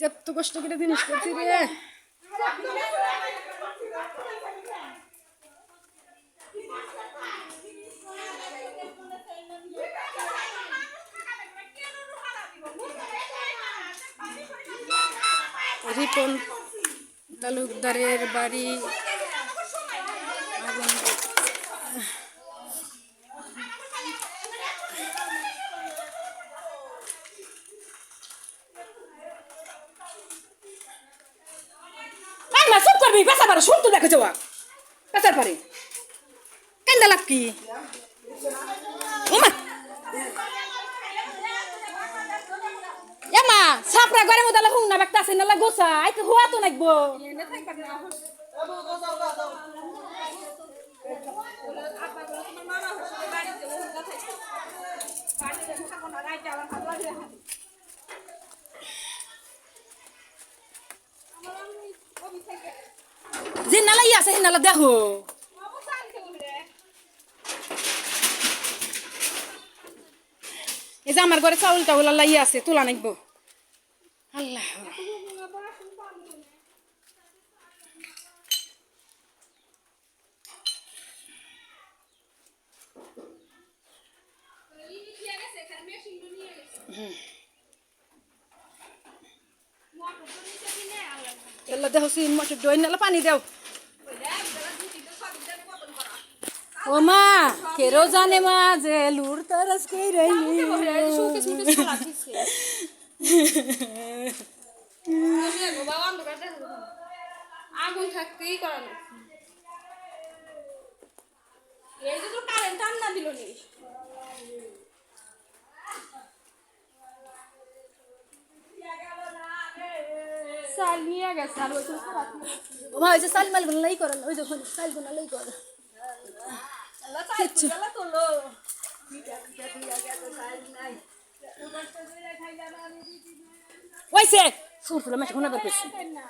যত কষ্ট করে জিনিস করছি রে। রিপন তালুকদারের বাড়ি। আই মা চুপ করবি পেশা পারে শুনতে দেখো যাওয়া পেশার পারে। কেন্দা লাভ কি? এমা সাপরা ঘরে মতো হুং না বাক্তা আছে না গোসা আইতে হুয়া তো নাকবো যে নালা ই আছে হে নালা দেখো। এই যে আমার ঘরে চাউল টাউল আল্লাহ ই আছে, তোলা নাকবো আল্লাহ। এলা দেখো সিন মটর দই নালা পানি দাও। ও মা কেরো জানে মা যে লুর তরস কই রইলি? আগুন থাকতেই করানো এই তো কারেন্ট দিল নি। নিয়ে গেছে আর ওই তো সাল মালগুলো লাই করেন ওই যখন সালগুলো লাই করে তোলো ওইছে সুর তুলে মাছ করছি না